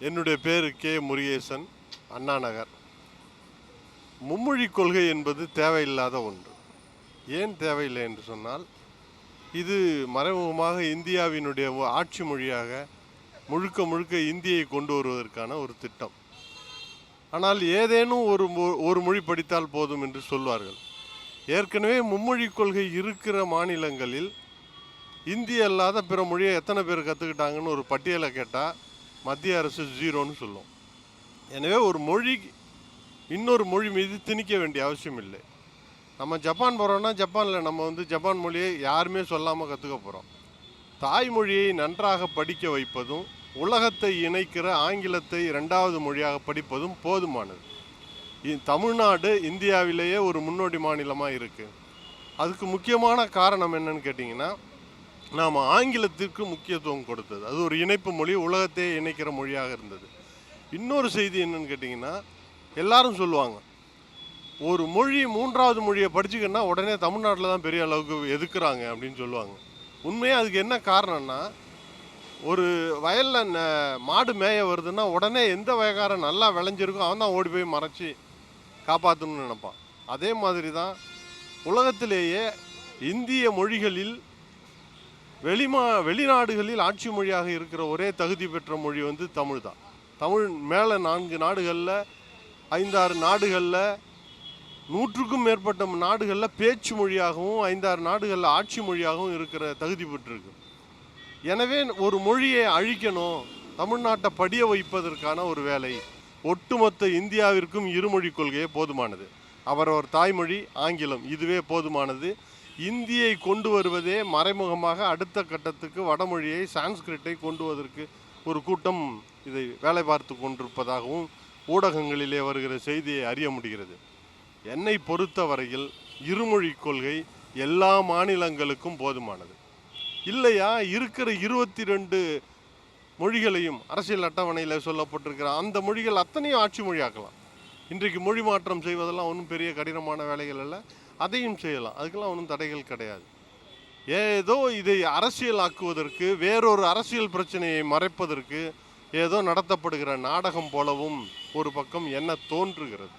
என்னுடைய பேர் கே முருகேசன் அண்ணா நகர் மும்மொழி கொள்கை என்பது தேவையில்லாத ஒன்று. ஏன் தேவையில்லை என்று சொன்னால் இது மறைமுகமாக இந்தியாவினுடைய ஆட்சி மொழியாக முழுக்க முழுக்க இந்தியை கொண்டு வருவதற்கான ஒரு திட்டம். ஆனால் ஏதேனும் ஒரு மொ- ஒரு மொழி படித்தால் போதும் என்று சொல்வார்கள். ஏற்கனவே மும்மொழி கொள்கை இருக்கிற மாநிலங்களில் இந்தி அல்லாத பிற மொழியை எத்தனை பேர் கற்றுக்கிட்டாங்கன்னு ஒரு பட்டியலை கேட்டால் மத்திய அரசு ஜீரோன்னு சொல்லும். எனவே ஒரு மொழி இன்னொரு மொழி மீது திணிக்க வேண்டிய அவசியம் இல்லை. நம்ம ஜப்பான் போகிறோன்னா ஜப்பானில் நம்ம வந்து ஜப்பான் மொழியை யாருமே சொல்லாமல் கற்றுக்க போகிறோம் தாய்மொழியை நன்றாக படிக்க வைப்பதும் உலகத்தை இணைக்கிற ஆங்கிலத்தை இரண்டாவது மொழியாக படிப்பதும் போதுமானது. இ- தமிழ்நாடு இந்தியாவிலேயே ஒரு முன்னோடி மாநிலமாக இருக்குது அதுக்கு முக்கியமான காரணம் என்னன்னு கேட்டிங்கன்னா நாம் ஆங்கிலத்திற்கு முக்கியத்துவம் கொடுத்தது. அது ஒரு இணைப்பு மொழி உலகத்தையே இணைக்கிற மொழியாக இருந்தது. இன்னொரு செய்தி என்னன்னு கேட்டிங்கன்னா எல்லாரும் சொல்லுவாங்க ஒரு மொழி மூன்றாவது மொழியை படிச்சுக்கன்னா உடனே தமிழ்நாட்டில் தான் பெரிய அளவுக்கு எதுக்குறாங்க? அப்படின்னு சொல்லுவாங்க. உண்மையாக அதுக்கு என்ன காரணம்னா ஒரு வயலில் ந- மாடு மேய வருதுன்னா உடனே எந்த வயக்காரன் நல்லா விளைஞ்சிருக்கோ அவன் தான் ஓடி போய் மறைச்சி காப்பாற்றணும்னு நினைப்பான். அதே மாதிரி தான் உலகத்திலேயே இந்திய மொழிகளில் வெளிமா வெளிநாடுகளில் ஆட்சி மொழியாக இருக்கிற ஒரே தகுதி பெற்ற மொழி வந்து தமிழ் தான். தமிழ் மேலே நான்கு நாடுகளில் ஐந்தாறு நாடுகளில் நூற்றுக்கும் மேற்பட்ட நாடுகளில் பேச்சு மொழியாகவும் ஐந்தாறு நாடுகளில் ஆட்சி மொழியாகவும் இருக்கிற தகுதி பெற்றிருக்கு. எனவே ஒரு மொழியை அழிக்கணும் தமிழ்நாட்டை படிய வைப்பதற்கான ஒரு வேலை. ஒட்டுமொத்த இந்தியாவிற்கும் இருமொழி கொள்கையே போதுமானது. அவரவர் தாய்மொழி ஆங்கிலம் இதுவே போதுமானது. இந்தியை கொண்டு வருவதே மறைமுகமாக அடுத்த கட்டத்துக்கு வடமொழியை சான்ஸ்கிரிட்டை கொண்டு வருவதற்கு ஒரு கூட்டம் இதை வேலை பார்த்து கொண்டிருப்பதாகவும் ஊடகங்களிலே வருகிற செய்தியை அறிய முடிகிறது. என்னை பொறுத்தவரையில் இருமொழி கொள்கை எல்லா மாநிலங்களுக்கும் போதுமானது. இல்லையா? இருக்கிற இருபத்தி ரெண்டு மொழிகளையும் அரசியல் அட்டவணையில் சொல்லப்பட்டிருக்கிற அந்த மொழிகள் அத்தனையும் ஆட்சி மொழியாக்கலாம். இன்றைக்கு மொழி மாற்றம் செய்வதெல்லாம் ஒன்றும் பெரிய கடினமான வேலைகள் அல்ல. அதையும் செய்யலாம். அதுக்கெல்லாம் ஒன்றும் தடைகள் கிடையாது. ஏதோ இதை அரசியலாக்குவதற்கு வேறொரு அரசியல் பிரச்சனையை மறைப்பதற்கு ஏதோ நடத்தப்படுகிற நாடகம் போலவும் ஒரு பக்கம் என்ன தோன்றுகிறது.